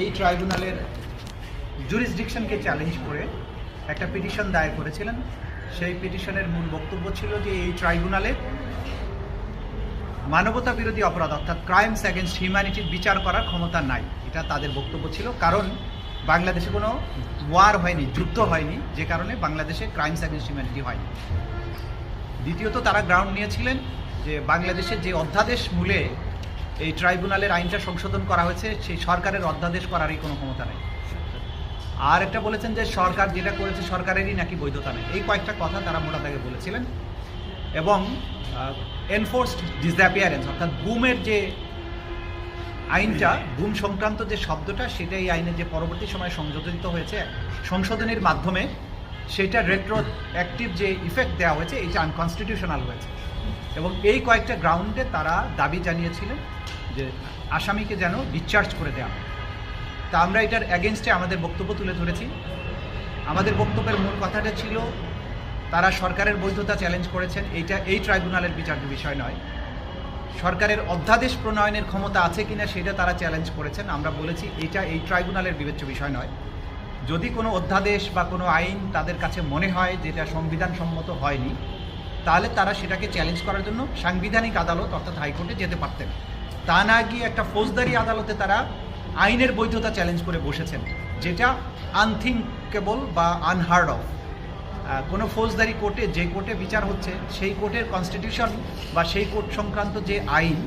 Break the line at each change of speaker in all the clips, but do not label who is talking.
এই ট্রাইব্যুনালের জুরিসডিকশনকে চ্যালেঞ্জ করে একটা পিটিশন দায়ের করেছিলেন। সেই পিটিশনের মূল বক্তব্য ছিল যে এই ট্রাইব্যুনালে মানবতা বিরোধী অপরাধ, অর্থাৎ ক্রাইমস অ্যাগেনস্ট হিউম্যানিটির বিচার করার ক্ষমতা নাই। এটা তাদের বক্তব্য ছিল। কারণ বাংলাদেশে কোনো ওয়ার হয়নি, যুদ্ধ হয়নি, যে কারণে বাংলাদেশে ক্রাইমস অ্যাগেনস্ট হিউম্যানিটি হয়নি। দ্বিতীয়ত তারা গ্রাউন্ড নিয়েছিলেন যে বাংলাদেশের যে অধ্যাদেশ মূলে এই ট্রাইব্যুনালের আইনটা সংশোধন করা হয়েছে, সেই সরকারের অধ্যাদেশ করারই কোনো ক্ষমতা নেই। আর একটা বলেছেন যে সরকার যেটা করেছে সরকারেরই নাকি বৈধতা নেই। এই কয়েকটা কথা তারা মোটা বলেছিলেন। এবং এনফোর্সড ডিসঅ্যাপিয়ারেন্স অর্থাৎ গুমের যে আইনটা, গুম সংক্রান্ত যে শব্দটা, সেটা এই আইনে যে পরবর্তী সময়ে সংযোজিত হয়েছে সংশোধনের মাধ্যমে, সেটা রেট্রো অ্যাক্টিভ যে ইফেক্ট দেওয়া হয়েছে এইটা আনকনস্টিটিউশনাল হয়েছে। এবং এই কয়েকটা গ্রাউন্ডে তারা দাবি জানিয়েছিলেন যে আসামিকে যেন ডিসচার্জ করে দেওয়া তা আমরা এটার অ্যাগেনস্টে আমাদের বক্তব্য তুলে ধরেছি। আমাদের বক্তব্যের মূল কথাটা ছিল, তারা সরকারের বৈধতা চ্যালেঞ্জ করেছেন। এইটা এই ট্রাইব্যুনালের বিচার্য বিষয় নয়। সরকারের অধ্যাদেশ প্রণয়নের ক্ষমতা আছে কিনা সেটা তারা চ্যালেঞ্জ করেছেন। আমরা বলেছি এটা এই ট্রাইব্যুনালের বিবেচ্য বিষয় নয়। যদি কোনো অধ্যাদেশ বা কোনো আইন তাদের কাছে মনে হয় যেটা সংবিধান সম্মত হয়নি তাহলে তারা সেটাকে চ্যালেঞ্জ করার জন্য সাংবিধানিক আদালত অর্থাৎ হাইকোর্টে যেতে পারতেন। তা না গিয়ে একটা ফৌজদারি আদালতে তারা আইনের বৈধতা চ্যালেঞ্জ করে বসেছেন, যেটা আনথিঙ্কেবল বা আনহার্ড অফ কোনো ফৌজদারি কোর্টে যে কোর্টে বিচার হচ্ছে, সেই কোর্টের কনস্টিটিউশন বা সেই কোর্ট সংক্রান্ত যে আইন,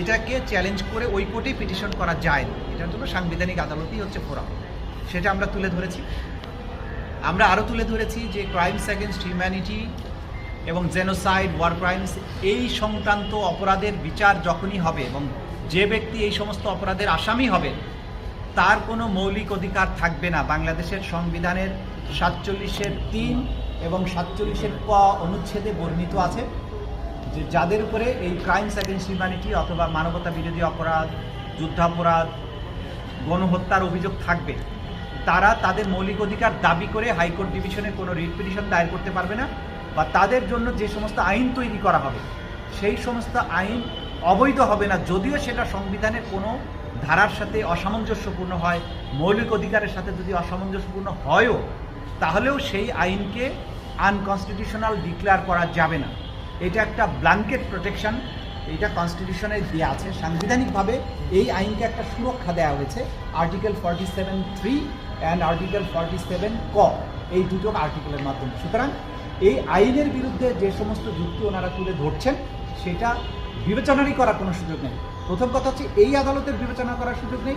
এটাকে চ্যালেঞ্জ করে ওই কোর্টেই পিটিশন করা যায় না। এটার জন্য সাংবিধানিক আদালতই হচ্ছে ফোরাম। সেটা আমরা তুলে ধরেছি। আমরা আরও তুলে ধরেছি যে ক্রাইমস অ্যাগেনস্ট হিউম্যানিটি এবং জেনোসাইড ওয়ার ক্রাইমস এই সংক্রান্ত অপরাধের বিচার যখনই হবে এবং যে ব্যক্তি এই সমস্ত অপরাধের আসামি হবে, তার কোনো মৌলিক অধিকার থাকবে না। বাংলাদেশের সংবিধানের সাতচল্লিশের তিন এবং সাতচল্লিশের ক অনুচ্ছেদে বর্ণিত আছে যে যাদের উপরে এই ক্রাইমস অ্যাগেন্স্ট হিউম্যানিটি অথবা মানবতা বিরোধী অপরাধ, যুদ্ধাপরাধ, গণহত্যার অভিযোগ থাকবে, তারা তাদের মৌলিক অধিকার দাবি করে হাইকোর্ট ডিভিশনে কোনো রিট পিটিশন দায়ের করতে পারবে না। বা তাদের জন্য যে সমস্ত আইন তৈরি করা হবে, সেই সমস্ত আইন অবৈধ হবে না। যদিও সেটা সংবিধানের কোনো ধারার সাথে অসামঞ্জস্যপূর্ণ হয়, মৌলিক অধিকারের সাথে যদি অসামঞ্জস্যপূর্ণ হয়ও, তাহলেও সেই আইনকে আনকনস্টিটিউশনাল ডিক্লেয়ার করা যাবে না। এটা একটা ব্ল্যাঙ্কেট প্রোটেকশন, এটা কনস্টিটিউশনে দেওয়া আছে। সাংবিধানিকভাবে এই আইনকে একটা সুরক্ষা দেওয়া হয়েছে, article forty seven three and article forty seven ক, এই দুটো আর্টিকেলের মাধ্যমে। সুতরাং এই আইনের বিরুদ্ধে যে সমস্ত যুক্তি ওনারা তুলে ধরছেন, সেটা বিবেচনারই করার কোনো সুযোগ নেই। প্রথম কথা হচ্ছে, এই আদালতের বিবেচনা করার সুযোগ নেই।